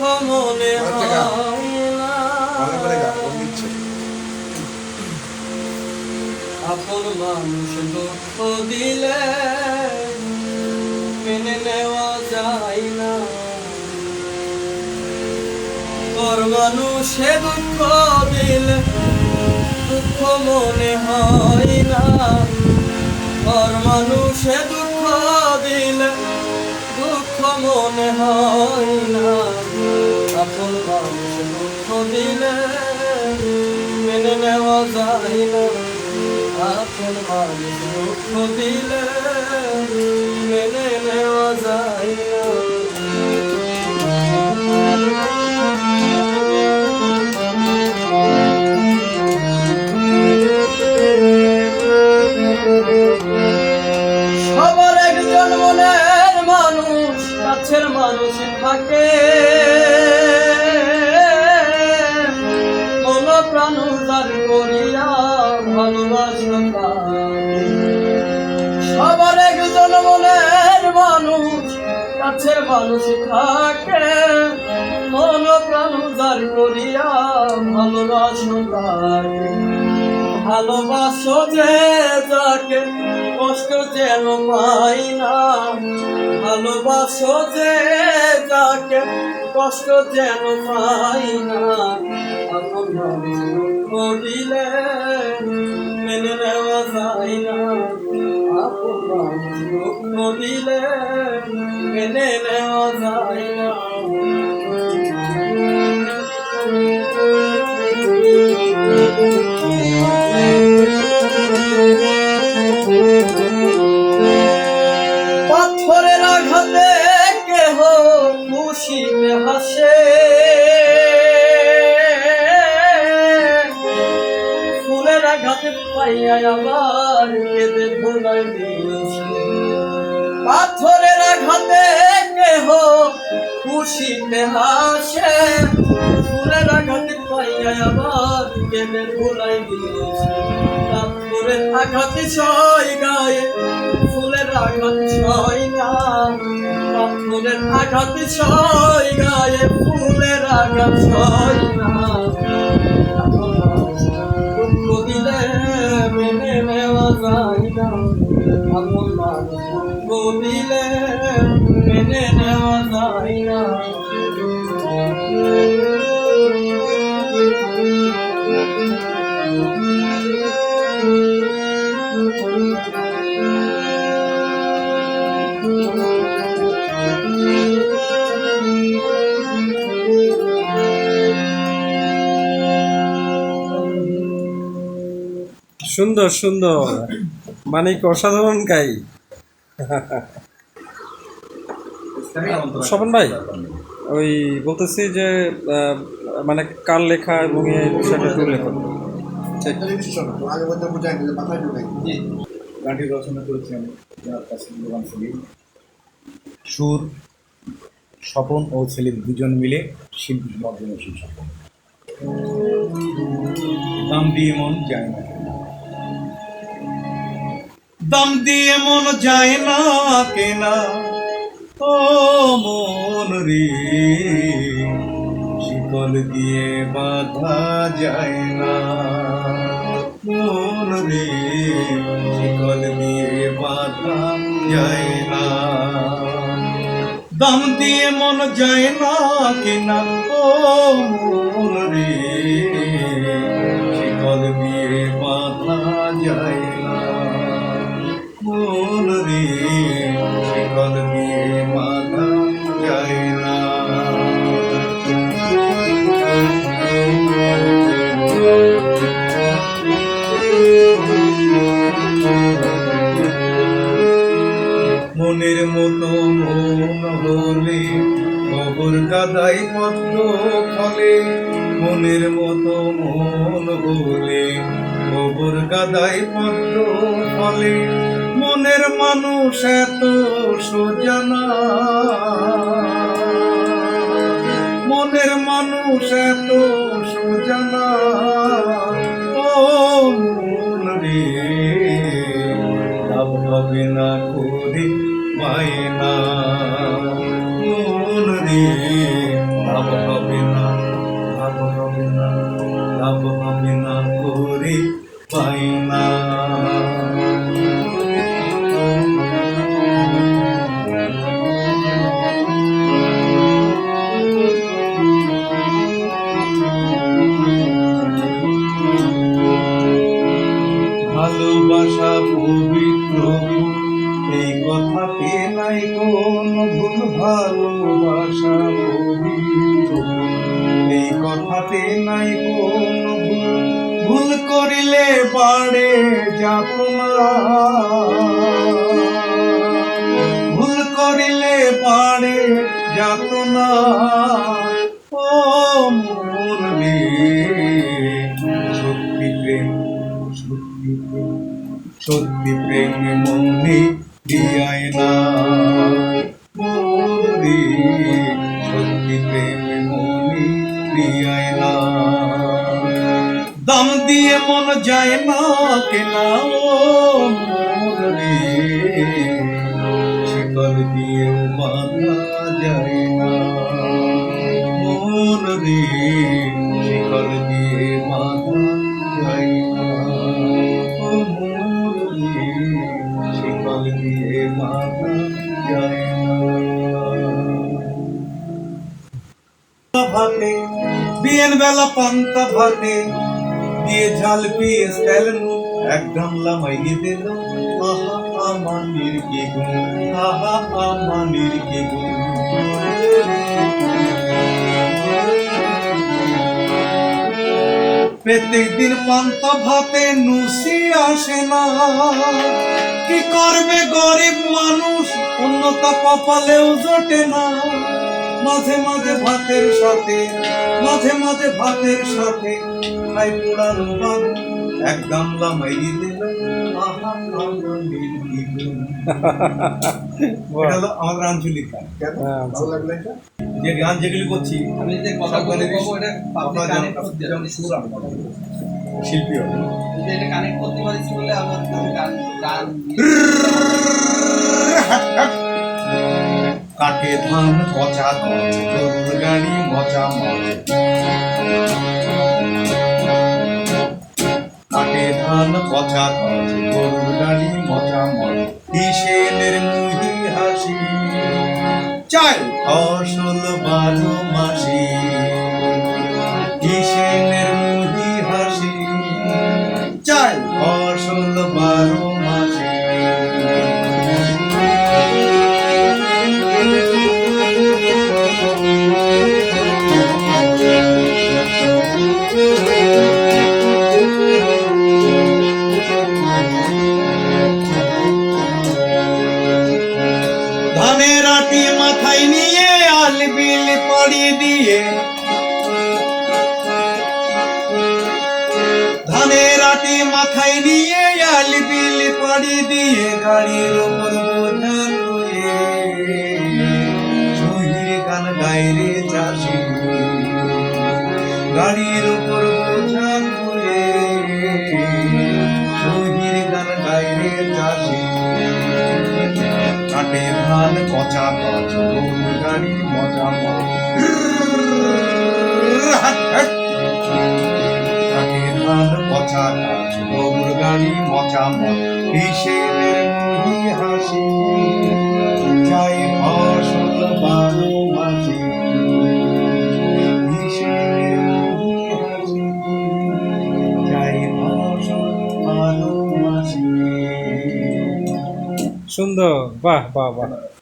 মনে আপন মানুষ দুঃখ দিলে মেনে নেওয়া যায় না। পর মানুষে দুঃখ দিলে দুঃখ মনে হয় না। পর মানুষে দুঃখ দিলে দুঃখ মনে হয় না। যায় না আপন মানুষ দুঃখ দিলে একজন মনের মানুষ, কাছের মানুষ থাকে। মন প্রাণ উদার করিয়া ভালোবাসা থাকে ভালোবাসো যে যাকে, কষ্ট যেন পাই না। ভালোবাসো যে যাকে, কষ্ট যেন পাই না। আপন মানুষ দুঃখ দিলে মেনে নেওয়া যায় না। দুঃখ মেনে নেওয়া পাইয়া আবার কেঁদে ভুলাই দিয়েছে পাথরের আঘাতে কেহ খুশিতে হাসে, ফুলের আঘাতে পাইয়া আবার কেঁদে ভুলাই দিয়েছে। পাথরের আঘাতে ছয় গায়ে, ফুলের আঘাত ছয় না পাথরের আঘাত ছয় গায়ে, ফুলের আঘাত ছয় না দুঃখ দিলে মেনে নেওয়া যায় সুন্দর সুন্দর। মানিক অসাধারণ গাই। স্বপন ভাই, ওই বলতেছি যে মানে কার লেখা এবং রচনা সুর, স্বপন ও সেলিম দুজন মিলে শিল্পী মর্জন শিল স্বপন দাম দিয়ে মন যায় না। দাম দিয়ে মন যায় না কেনা। ও মন রে, শিকল দিয়ে বাধা যায় না। মন রে, শিকল দিয়ে বাধা যায় না। দাম দিয়ে মন যায় না কেনা। ও খবর গাদাই পদ্ম ফলে, মনের মানুষ এত সোজানা মনের মানুষ এত সোজানা ও মন রে হবে না করে মায়না মন রে হবে না হবে না হবে না। ভালোবাসা পবিত্র এই কথাতে নাই কোন ভুল। ভুল করিলে পারে যাত না ভুল করিলে পারে যাত দাম দিয়ে মন যায় না কেনা শিকল দিয়ে বাঁধা যায় না মন রে। শিকল দিয়ে যায় না মন রে। দিয়ে যায় না বিয়ের বেলা পান্তা ভাতে, দিয়ে ঝাল পিয়ে স্টাইলনু এক গামলা মাইয়ে দিল। আহা আমানির কি গুণ আহা আমানির কি গুণ প্রত্যেক দিন পান্তা ভাতে নুসি আসে না। কি করবে গরিব মানুষ? অন্যতা কপালেও জোটে না। মাঝে মাঝে ভাতের সাথে মাঝে মাঝে ভাতের সাথে খাই পোড়ানো ভাত। এক গামলা মাইরি। এটা হলো আমাদের আঞ্চলিক গান কেন? হ্যাঁ, ভালো লাগল এটা? যে গান যেগুলি করছি আমি যে কথা বলে বলব এটা কথা পাবলিক কানেক্ট যেন- করতে যেন সুর আমি কথা বলব। শিল্পী হবে এটা কানেক্ট করতে পারিস বলে আমার গান গান। কাটে ধান পচা গাড়ি মজা মজ কাটে ধান পচা গাড়ি মজা মজ মুহি হাসি, চাই ফসল বারো মাসি। বিল পাড়ি দিয়ে ধানের আটি মাথায় নিয়ে আল বিল পাড়ি দিয়ে গাড়ির ওপর বোঝা লয়ে শহীদ গান গাইরে চাষি গাড়ির উপর বোঝা লয়ে শহীদ গান গাইরে চাষি কাটে ধান, পচা গছ গাড়ি মজা কাটে গরুর মজাম মজা হিসেবের মুহি হাসি। যাই ফসল বারো মাসি হিসেবের মুহি হাসি। চাই ফসল বারো মাসি সুন্দর, বাহ বাহ বাহ।